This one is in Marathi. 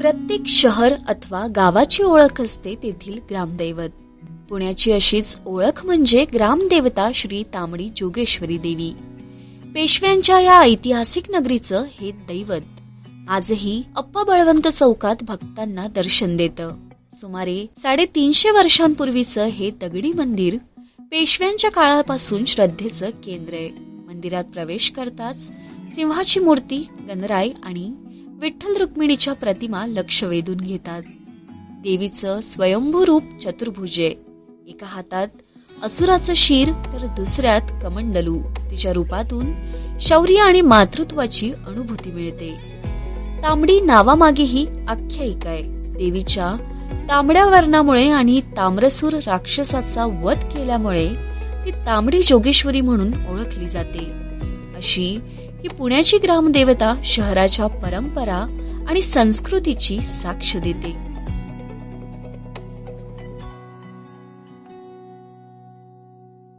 प्रत्येक शहर अथवा गावाची ओळख असते तेथील ग्रामदैवत. पुण्याची अशीच ओळख म्हणजे ग्रामदेवता श्री तांबडी जोगेश्वरी देवी. पेशव्यांच्या या ऐतिहासिक नगरीचं हे दैवत. आजही अप्पा बळवंत चौकात भक्तांना दर्शन देतं. सुमारे साडेतीनशे वर्षांपूर्वीचं हे दगडी मंदिर पेशव्यांच्या काळापासून श्रद्धेचं केंद्र आहे. मंदिरात प्रवेश करताच सिंहाची मूर्ती गणराय आणि विठ्ठल रुक्मिणीच्या प्रतिमा लक्ष वेधून घेतात. देवीचं स्वयंभू रूप चतुर्भुजे. एका हातात असुराचं शिर तर दुसऱ्यात कमंडलू. तिच्या रूपातून शौर्य आणि मातृत्वाची अनुभूती मिळते. तांबडी नावामागेही आख्यायिका आहे. देवीच्या तांबड्या वर्णामुळे आणि ताम्रसूर राक्षसाचा वध केल्यामुळे ती तांबडी जोगेश्वरी म्हणून ओळखली जाते. अशी ही पुण्याची ग्रामदेवता शहराच्या परंपरा आणि संस्कृतीची साक्ष देते.